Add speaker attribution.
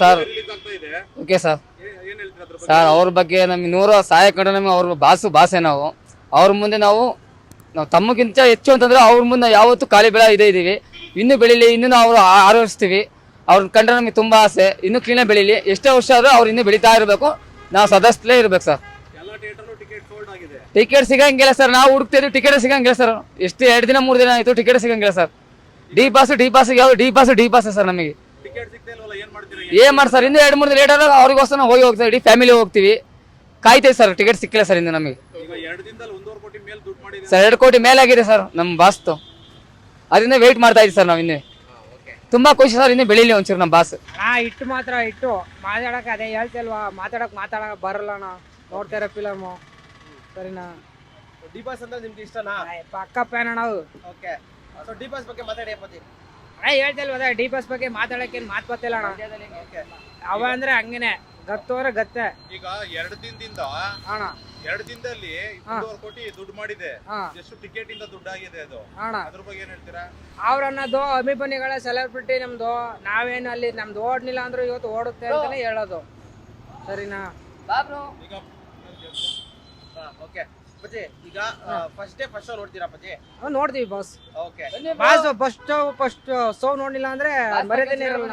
Speaker 1: Sir. Okay sir. Sir ಅವ್ರ ಬಗ್ಗೆ ನಮ್ಗೆ ನೂರ ಸಹಾಯ ಕಂಡು ನಮಗೆ ಅವ್ರ ಬಾಸು ಭಾಷೆ ನಾವು. ಅವ್ರ ಮುಂದೆ ನಾವು ನಾವು ತಮ್ಮಗಿಂತ ಹೆಚ್ಚು ಅಂತಂದ್ರೆ ಅವ್ರ ಮುಂದೆ ಯಾವತ್ತೂ ಖಾಲಿ ಬೆಳೆ ಇದೇ ಇದೀವಿ ಇನ್ನೂ ಬೆಳೀಲಿ ಇನ್ನೂ ನಾವು ಆರೋರಿಸ್ತೀವಿ ಅವ್ರನ್ನ ಕಂಡ್ರೆ ನಮಗೆ ತುಂಬಾ ಆಸೆ. ಇನ್ನೂ ಕ್ಲೀನಾಗಿ ಬೆಳೀಲಿ. ಎಷ್ಟೇ ವರ್ಷ ಆದ್ರೂ ಅವ್ರು ಇನ್ನೂ ಬೆಳೀತಾ ಇರಬೇಕು. ನಾವು ಸದಸ್ಯಲೇ ಇರ್ಬೇಕು ಸರ್.
Speaker 2: ಟಿಕೆಟ್
Speaker 1: ಸಿಗಂಗಿಲ್ಲ ಸರ್. ನಾವು ಹುಡುಕ್ತಿದ್ವಿ ಟಿಕೆಟ್ ಸಿಗಂಗಿಲ್ಲ ಸರ್. ಎಷ್ಟು ಎರಡು ದಿನ ಮೂರು ದಿನ ಆಯಿತು ಟಿಕೆಟ್ ಸಿಗಂಗಿಲ್ಲ sir. D pass D pass ಯಾವ D pass D pass sir ನಮಗೆ.
Speaker 2: ಏನ್ ಮಾಡ್ತೀರಾ
Speaker 1: ಏನ್ ಮಾಡಿ ಸರ್ ಇನ್ನೂ ಎರಡು ಮೂರು ದಿನ ಲೇಟ್ ಆದಾಗ ಅವ್ರಿಗೋಸ್ಕರ ನಾವು ಹೋಗಿ ಹೋಗ್ತೀವಿ ಇಡೀ ಫ್ಯಾಮಿಲಿ ಹೋಗ್ತೀವಿ. ಕಾಯ್ತೇವೆ ಸರ್ ಟಿಕೆಟ್ ಸಿಕ್ಕಿಲ್ಲ ಸರ್ ಇನ್ನು ನಮಗೆ. ಸರ್ ಎರಡು ಕೋಟಿ ಮೇಲೆ ಆಗಿದೆ ಸರ್ ನಮ್ಮ ಬಾಸ್ತು ಅದರಿಂದ ವೆಯ್ಟ್ ಮಾಡ್ತಾ ಇದ್ದೀವಿ ಸರ್ ನಾವು ಇನ್ನೇ. ತುಂಬಾ ಖುಷಿ ಸರ್ ಇನ್ನೇ ಬೆಳೀಲಿ ಒಂಚೂರು ನಮ್ಮ ಬಾಸ್
Speaker 3: ಹಾ ಇಟ್ಟು ಮಾತ್ರ ಇಟ್ಟು. ಮಾತಾಡಕ್ ಅದೇ ಹೇಳ್ತಿಲ್ವಾ ಮಾತಾಡಕ್ ಮಾತಾಡಕ್ ಬರಲ್ಲ ನೋಡ್ತಾರ ನೋಡ್ತಾ ಇರೋ ಫಿಲಮು ಸರಿನಾ?
Speaker 4: ಡಿ ಬಾಸ್ ಅಂದ್ರೆ ನಿಮ್ಗೆ ಇಷ್ಟನಾ?
Speaker 3: ಪಕ್ಕ ಪ್ಯಾನ್ ಅಣ್ಣ
Speaker 4: ಓಕೆ ಸೊ ಡಿ ಬಾಸ್ ಬಗ್ಗೆ ಮಾತಾಡಿ ಪತಿ
Speaker 3: ಅಣ್ಣ ಹೇಳ್ತಿಲ್ವ ಅದೇ ಡಿ ಬಸ್ ಬಗ್ಗೆ ಮಾತಾಡಕ್ಕೆ ಏನ್ ಮಾತು ಬರ್ತಿಲ್ಲ ಅಣ್ಣ. ಅವ ಅಂದ್ರೆ ಹಂಗೇನೆ ಗತ್ತೋರ ಗತ್ತೆ.
Speaker 2: ಈಗ ಎರಡು ದಿನದಿಂದ
Speaker 3: ಅಣ್ಣ.
Speaker 2: ಎರಡು ದಿನದಲ್ಲಿ ಕೋಟಿ ದುಡ್ಡು ಮಾಡಿದೆ.
Speaker 3: ಹಾ.
Speaker 2: ಎಷ್ಟು ಟಿಕೆಟ್ ಇಂದ ದುಡ್ಡಾಗಿದೆ ಅದು?
Speaker 3: ಅಣ್ಣ.
Speaker 2: ಅದ್ರ ಬಗ್ಗೆ ಏನ್ ಹೇಳ್ತೀರಾ?
Speaker 3: ಅವ್ರನ್ನದು ಅಭಿಮಾನಿಗಳ ಸೆಲೆಬ್ರಿಟಿ ನಮ್ದು ನಾವೇನು ಅಲ್ಲಿ ನಮ್ದು ಓಡ್ನಿಲ್ಲ ಅಂದ್ರೂ ಇವತ್ತು ಓಡುತ್ತೆ ಅಂತಾನೆ ಹೇಳೋದು. ಸರಿನಾ?
Speaker 2: ಈಗ
Speaker 4: ಓಕೆ ಈಗ ಫಸ್ಟ್ ಡೇ ಫಸ್ಟ್ ಶೋ ನೋಡ್ತೀರಾ
Speaker 3: ನೋಡ್ತೀವಿ boss
Speaker 4: okay
Speaker 3: boss first first so ನೋಡ್ಲಿಲ್ಲ ಅಂದ್ರೆ ಮರ್ಯಾದೆನೇ ಇರಲ್ಲ